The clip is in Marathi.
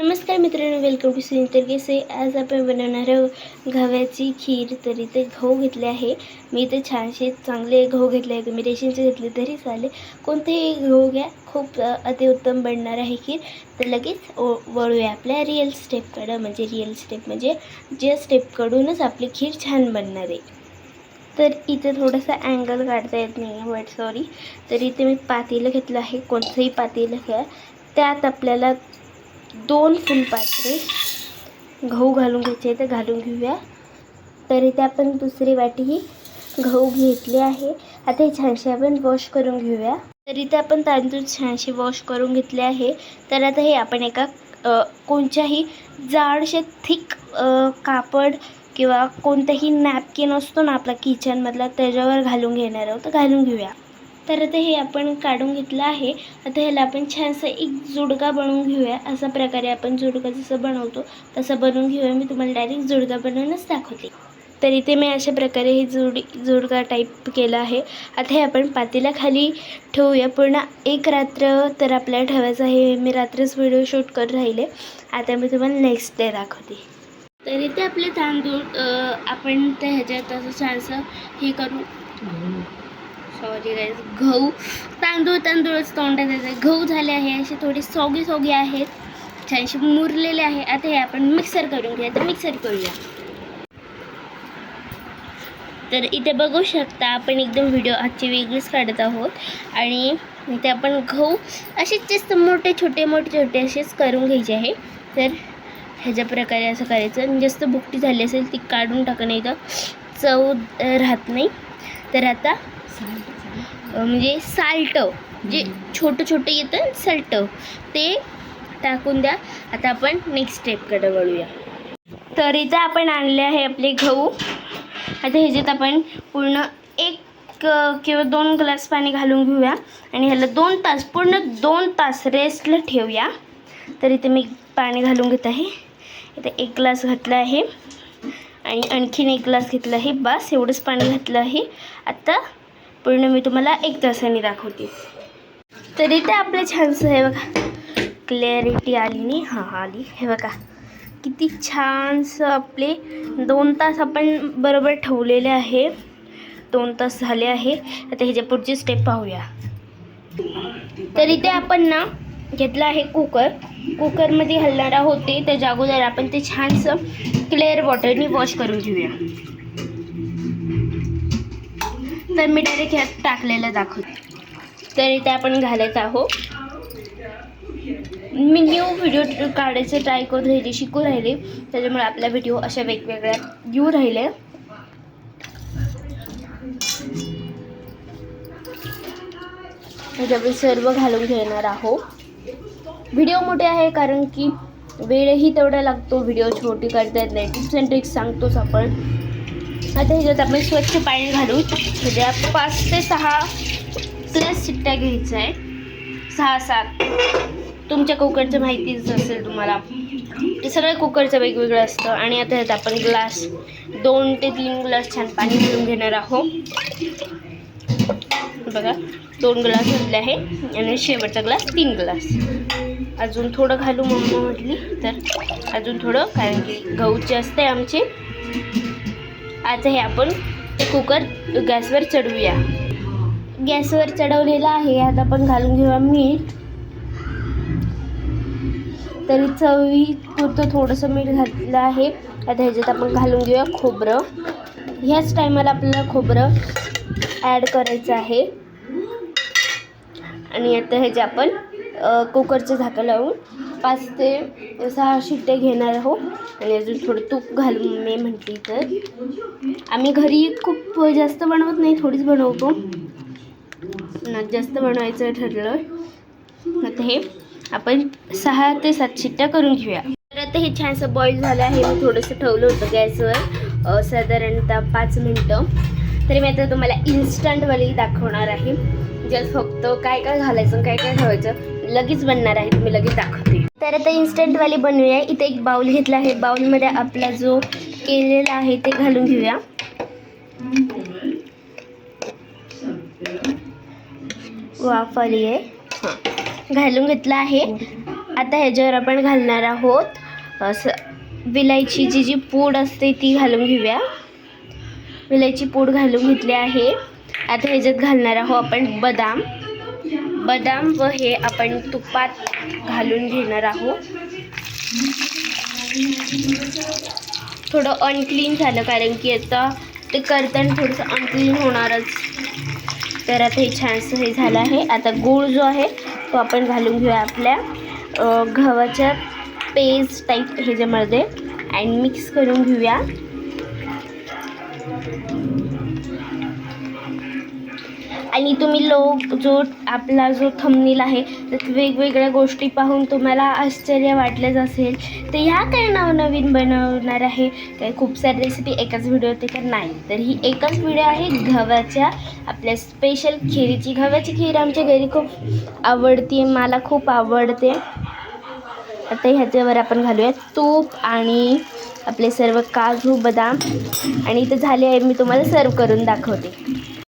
नमस्कार मित्रांनो वेलकम टू सुनीतर केसे आज आपण बनवणार आहोत गव्याची खीर. तर इथे गहू घेतले आहे. मी इथे छानसे चांगले गहू घेतले आहे तुम्ही रेशनचे घेतले तरी चालेल. कोणतेही गहू घ्या. खूप अतिउत्तम बनणार आहे खीर. तर लगेच ओ वळूया आपल्या रिअल स्टेपकडं म्हणजे रिअल स्टेप म्हणजे ज्या स्टेपकडूनच आपली खीर छान बनणार आहे. तर इथे थोडासा अँगल काढता येत नाही आहे बट सॉरी तर इथे मी पातेलं घेतलं आहे. कोणतंही पातेलं घ्या. त्यात आपल्याला दोन फुलपात्रे गहू घालून घ्यायचे ते घालून घेऊया. तर इथे आपण दुसरी वाटीही गहू घेतली आहे. आता हे छानशी आपण वॉश करून घेऊया. तर इथे आपण तांदूळ छानशी वॉश करून घेतले आहे. तर आता हे आपण एका कोणत्याही जाडशे थिक कापड किंवा कोणताही नॅपकिन असतो ना आपला किचनमधला त्याच्यावर घालून घेणार आहोत. तर घालून घेऊया. तर आता हे आपण काढून घेतलं आहे. आता ह्याला आपण छानसं एक जुडका बनवून घेऊया. अशा प्रकारे आपण जुडका जसं बनवतो तसं बनवून घेऊया. मी तुम्हाला डायरेक्ट जुडका बनवूनच दाखवते. तर इथे मी अशा प्रकारे हे जुडी जुडका टाईप केलं आहे. आता हे आपण पातेल्या खाली ठेवूया. पूर्ण एक रात्र तर आपल्याला ठेवायचं आहे. मी रात्रच व्हिडिओ शूट करत राहिले. आता मी तुम्हाला नेक्स्ट डे दाखवते. तर इथे आपले तांदूळ आपण त्या ह्याच्यात असं छानसं हे करू. सॉरी गाईज गहू तांदूळ तांदूळच तोंडात येते गहू झाले आहे असे थोडे सोगी सोगी आहेत. छानशी मुरलेले आहे आता हे आपण मिक्सर करून घेऊया. तर मिक्सर करूया. तर इथे बघू शकता आपण एकदम व्हिडिओ आजची वेगळीच काढत आहोत. आणि इथे आपण गहू असेच जास्त मोठे छोटे मोठे छोटे असेच करून घ्यायचे आहे. तर ह्याच्या प्रकारे असं करायचं. जास्त भुकटी झाली असेल ती काढून टाकणं नाही तर चव राहत नाही. तर आता म्हणजे साल्ट जे छोटं छोटं येतं सल्ट ते टाकून द्या. आता आपण नेक्स्ट स्टेपकडे वळूया. तर इथं आपण आणले आहे आपले गहू. आता ह्याच्यात आपण पूर्ण एक किंवा दोन ग्लास पाणी घालून घेऊया. आणि ह्याला दोन तास पूर्ण दोन तास रेस्टला ठेवूया. तर इथे मी पाणी घालून घेत आहे. इथे एक ग्लास घातला आहे. आणि आणखीन एक ग्लास घेतला आहे. बस एवढंच पाणी घातलं आहे. आता पूर्ण मी तुम्हाला एक तासाने दाखवते. तर इथे आपलं छानसं हे बघा. क्लॅरिटी आली नाही. हां आली. हे बघा. किती छानसं आपले दोन तास आपण बरोबर ठेवलेले आहे. दोन तास झाले आहे. आता ह्याच्या पुढची स्टेप पाहूया. तर इथे आपण ना घेतलं आहे कुकर कुकरमध्ये हलणार होते. त्याच्या अगोदर आपण ते छानसं क्लेअर वॉटरनी वॉश करून घेऊया. तर मी डायरेक्ट ह्यात टाकलेलं दाखवते. तर इथे आपण घालत आहोत. मी न्यू व्हिडिओ काढायचं ट्राय करून राहिले शिकू राहिले. त्याच्यामुळे आपला व्हिडिओ अशा वेगवेगळ्या येऊ राहिले. त्याच्यामुळे सर्व घालून घेणार आहोत. व्हिडिओ मोठे आहे कारण की वेळही तेवढा लागतो. व्हिडिओ छोटी करता येत नाही. टिप्स अँड ट्रिक्स सांगतोच आपण. आता ह्याच्यात आपण स्वच्छ पाणी घालू म्हणजे पाच ते सहा प्लस शिट्ट्या घ्यायच्या आहे सहा सात. तुमच्या कुकरचं माहितीच असेल तुम्हाला. ते सगळं कुकरचं वेगवेगळं असतं. आणि आता ह्यात आपण ग्लास दोन ते तीन ग्लास छान पाणी घेऊन घेणार आहोत. बघा दोन ग्लास घातले आहे. आणि शेवटचा ग्लास तीन ग्लास अजून थोडं घालू मम्मा म्हटली तर अजून थोडं कारण की गहूचे असते आमचे. आज हे आपण ते कुकर गॅसवर चढवूया. गॅसवर चढवलेलं आहे. आता आपण घालून घेऊया मीठ. तरी चवी पुरतं थोडंसं मीठ घातलं आहे. आता ह्याच्यात आपण घालून घेऊया खोबरं. ह्याच टायमाला आपल्याला खोबरं ॲड करायचं आहे. आणि आता ह्याचे आपण कुकरचं झाकण लावून पाच ते सहा शिट्टे घेणार आहो आणि अजून थोडं तूप घालून मी म्हणते तर. आम्ही घरी खूप जास्त बनवत नाही थोडीच बनवतो. ना जास्त बनवायचं ठरलं. आता हे आपण सहा ते सात शिट्ट्या करून घेऊया. तर आता हे छानसं बॉईल झालं आहे. मी थोडंसं ठेवलं होतं गॅसवर. साधारणतः पाच मिनटं. तरी मी आता तुम्हाला इन्स्टंटवाली दाखवणार आहे. ज्यात फक्त काय काय घालायचं आणि काय काय ठेवायचं लगेच बनणार आहे तुम्ही लगेच दाखवते. तर आता इन्स्टंटवाली बनवूया. इथे एक बाउल घेतला आहे. बाउलमध्ये आपला जो केलेला आहे ते घालून घेऊया. वाफ आली आहे हां. घालून घेतला आहे. आता ह्याच्यावर आपण घालणार आहोत असं विलायची जी जी पूड असते ती घालून घेऊया. विलायची पूड घालून घेतली आहे. आता ह्याच्यात घालणार आहोत आपण बदाम. बदाम व हे आपण तुपात घालून घेणार आहोत. थोडं अनक्लीन झालं कारण की आता ते करताना थोडंसं अनक्लीन होणारच. तर आता हे छानसं हे झालं आहे. आता गूळ जो आहे तो आपण घालून घेऊया आपल्या गव्हाच्या पेस्ट टाईप ह्याच्यामध्ये. अँड मिक्स करून घेऊया. आणि तुम्ही लोक जो आपला जो थंबनेल आहे त्यात वेगवेगळ्या गोष्टी पाहून तुम्हाला आश्चर्य वाटलंच असेल. तर ह्या काय नवनवीन बनवणार आहे? काय खूप साऱ्या रेसिपी एकाच व्हिडिओ होते का नाही तर ही एकच व्हिडिओ आहे गव्हाच्या आपल्या स्पेशल खिरीची. गव्हाची खीर आमच्या घरी खूप आवडते मला खूप आवडते. आता ह्याच्यावर आपण घालूया तूप आणि आपले सर्व काजू बदाम. आणि इथे झाले आहे मी तुम्हाला सर्व करून दाखवते.